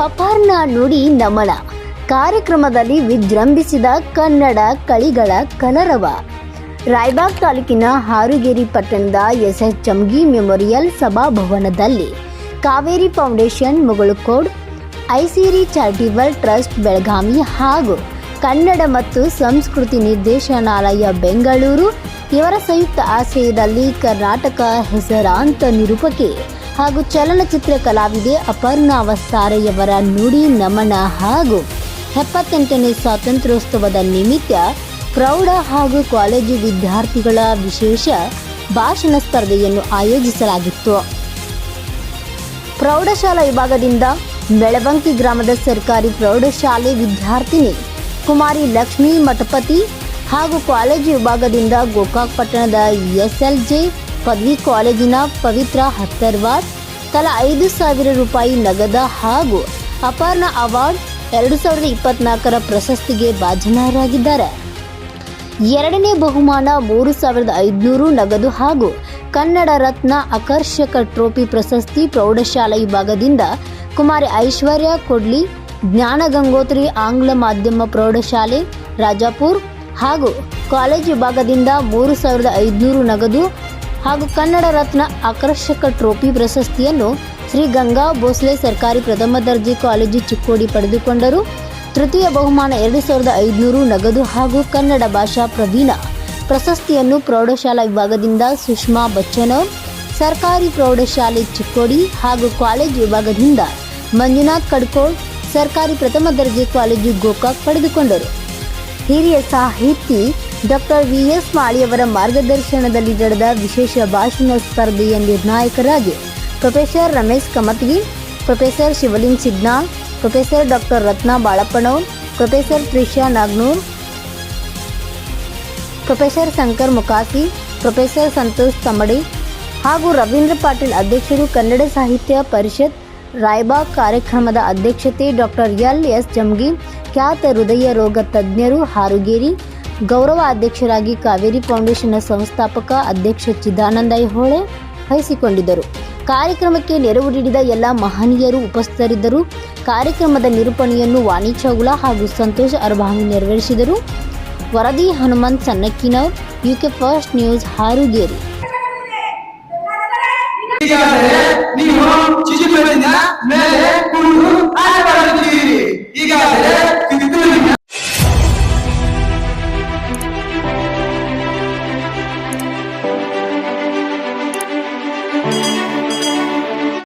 ಅಪರ್ಣ ನುಡಿ ನಮನ ಕಾರ್ಯಕ್ರಮದಲ್ಲಿ ವಿಜೃಂಭಿಸಿದ ಕನ್ನಡ ಕಳಿಗಳ ಕಲರವ ರಾಯಬಾಗ್ ತಾಲೂಕಿನ ಹಾರುಗೇರಿ ಪಟ್ಟಣದ SS Chamgi memorial ಸಭಾಭವನದಲ್ಲಿ Kaveri foundation Mugalkod, Aisiri charitable trust Belagavi ಹಾಗೂ ಕನ್ನಡ ಮತ್ತು ಸಂಸ್ಕೃತಿ ನಿರ್ದೇಶನಾಲಯ ಬೆಂಗಳೂರು ಇವರ ಸಂಯುಕ್ತ ಆಶ್ರಯದಲ್ಲಿ ಕರ್ನಾಟಕ ಹೆಸರಾಂತ ನಿರೂಪಕಿ ಹಾಗೂ ಚಲನಚಿತ್ರ ಕಲಾವಿದೆ ಅಪರ್ಣಾ ವಸ್ತಾರೆಯವರ ನುಡಿ, ನಮನ ಹಾಗೂ ಎಪ್ಪತ್ತೆಂಟನೇ ಸ್ವಾತಂತ್ರ್ಯೋತ್ಸವದ ನಿಮಿತ್ತ ಪ್ರೌಢ ಹಾಗೂ ಕಾಲೇಜು ವಿದ್ಯಾರ್ಥಿಗಳ ವಿಶೇಷ ಭಾಷಣ ಸ್ಪರ್ಧೆಯನ್ನು ಆಯೋಜಿಸಲಾಗಿತ್ತು. ಪ್ರೌಢಶಾಲಾ ವಿಭಾಗದಿಂದ ಬೆಳವಂಕಿ ಗ್ರಾಮದ ಸರ್ಕಾರಿ ಪ್ರೌಢಶಾಲೆ ವಿದ್ಯಾರ್ಥಿನಿ ಕುಮಾರಿ ಲಕ್ಷ್ಮೀ ಮಠಪತಿ ಹಾಗೂ ಕಾಲೇಜು ವಿಭಾಗದಿಂದ ಗೋಕಾಕ್ ಪಟ್ಟಣದ ಎಸ್ಎಲ್ಜೆ ಪದವಿ ಕಾಲೇಜಿನ ಪವಿತ್ರ ಹತ್ತರ್ವಾಸ್ ತಲಾ ಐದು ಸಾವಿರ ರೂಪಾಯಿ ನಗದ ಹಾಗೂ ಅಪರ್ಣ ಅವಾರ್ಡ್ ಎರಡು ಸಾವಿರದ ಇಪ್ಪತ್ನಾಲ್ಕರ ಪ್ರಶಸ್ತಿಗೆ ಭಾಜನರಾಗಿದ್ದಾರೆ. ಎರಡನೇ ಬಹುಮಾನ ಮೂರು ಸಾವಿರದ ಐದುನೂರು ನಗದು ಹಾಗೂ ಕನ್ನಡ ರತ್ನ ಆಕರ್ಷಕ ಟ್ರೋಫಿ ಪ್ರಶಸ್ತಿ ಪ್ರೌಢಶಾಲಾ ವಿಭಾಗದಿಂದ ಕುಮಾರಿ ಐಶ್ವರ್ಯ ಕೊಡ್ಲಿ, ಜ್ಞಾನ ಗಂಗೋತ್ರಿ ಆಂಗ್ಲ ಮಾಧ್ಯಮ ಪ್ರೌಢಶಾಲೆ, ರಾಜಾಪುರ್ ಹಾಗೂ ಕಾಲೇಜು ವಿಭಾಗದಿಂದ ಮೂರು ಸಾವಿರದ ಐದುನೂರು ನಗದು ಹಾಗೂ ಕನ್ನಡ ರತ್ನ ಆಕರ್ಷಕ ಟ್ರೋಫಿ ಪ್ರಶಸ್ತಿಯನ್ನು ಶ್ರೀ ಗಂಗಾ ಭೋಸ್ಲೆ ಸರ್ಕಾರಿ ಪ್ರಥಮ ದರ್ಜೆ ಕಾಲೇಜು ಚಿಕ್ಕೋಡಿ ಪಡೆದುಕೊಂಡರು. ತೃತೀಯ ಬಹುಮಾನ ಎರಡು ಸಾವಿರದ ಐದುನೂರು ನಗದು ಹಾಗೂ ಕನ್ನಡ ಭಾಷಾ ಪ್ರವೀಣ. ಪ್ರಶಸ್ತಿಯನ್ನು ಪ್ರೌಢಶಾಲಾ ವಿಭಾಗದಿಂದ ಸುಷ್ಮಾ ಬಚ್ಚನೋರ್ ಸರ್ಕಾರಿ ಪ್ರೌಢಶಾಲೆ ಚಿಕ್ಕೋಡಿ ಹಾಗೂ ಕಾಲೇಜು ವಿಭಾಗದಿಂದ ಮಂಜುನಾಥ್ ಕಡ್ಕೋಳ್, ಸರ್ಕಾರಿ ಪ್ರಥಮ ದರ್ಜೆ ಕಾಲೇಜು ಗೋಕಾಕ್ ಪಡೆದುಕೊಂಡರು. ಹಿರಿಯ ಸಾಹಿತಿ ಡಾಕ್ಟರ್ ವಿಎಸ್ ಮಾಳಿಯವರ ಮಾರ್ಗದರ್ಶನದಲ್ಲಿ ನಡೆದ ವಿಶೇಷ ಭಾಷಣ ಸ್ಪರ್ಧೆಯ ನಿರ್ಣಾಯಕರಾಗಿ professor Ramesh Kamatgi, professor Shivaling Sidnal professor doctor Ratna Balappanav professor Trisha Nagnur professor Shankar Mukasi, professor Santosh Tammadi ಹಾಗೂ ರವೀಂದ್ರ ಪಾಟೀಲ್ ಅಧ್ಯಕ್ಷರು ಕನ್ನಡ ಸಾಹಿತ್ಯ ಪರಿಷತ್ ರಾಯ್ಬಾಗ್ ಕಾರ್ಯಕ್ರಮದ ಅಧ್ಯಕ್ಷತೆ ಡಾಕ್ಟರ್ ಎಲ್ ಎಸ್ ಜಮ್ಗಿ, ಖ್ಯಾತ ಹೃದಯ ರೋಗ ತಜ್ಞರು ಹಾರುಗೇರಿ ಗೌರವ ಅಧ್ಯಕ್ಷರಾಗಿ ಕಾವೇರಿ ಫೌಂಡೇಶನ್ನ ಸಂಸ್ಥಾಪಕ ಅಧ್ಯಕ್ಷ ಚಿದಾನಂದ ಹೋಳೆ ವಹಿಸಿಕೊಂಡಿದ್ದರು. ಕಾರ್ಯಕ್ರಮಕ್ಕೆ ನೆರವು ನೀಡಿದ ಎಲ್ಲ ಮಹನೀಯರು ಉಪಸ್ಥಿತರಿದ್ದರು. ಕಾರ್ಯಕ್ರಮದ ನಿರೂಪಣೆಯನ್ನು ವಾಣಿ ಹಾಗೂ ಸಂತೋಷ್ ಅರ್ಬಾಮಿ ನೆರವೇರಿಸಿದರು. ವರದಿ ಹನುಮಂತ್ ಸನ್ನಕ್ಕಿನ ಯುಕೆ ಫಸ್ಟ್ ನ್ಯೂಸ್ ಹಾರುಗೇರಿ. ಈಗಾಗಲೇ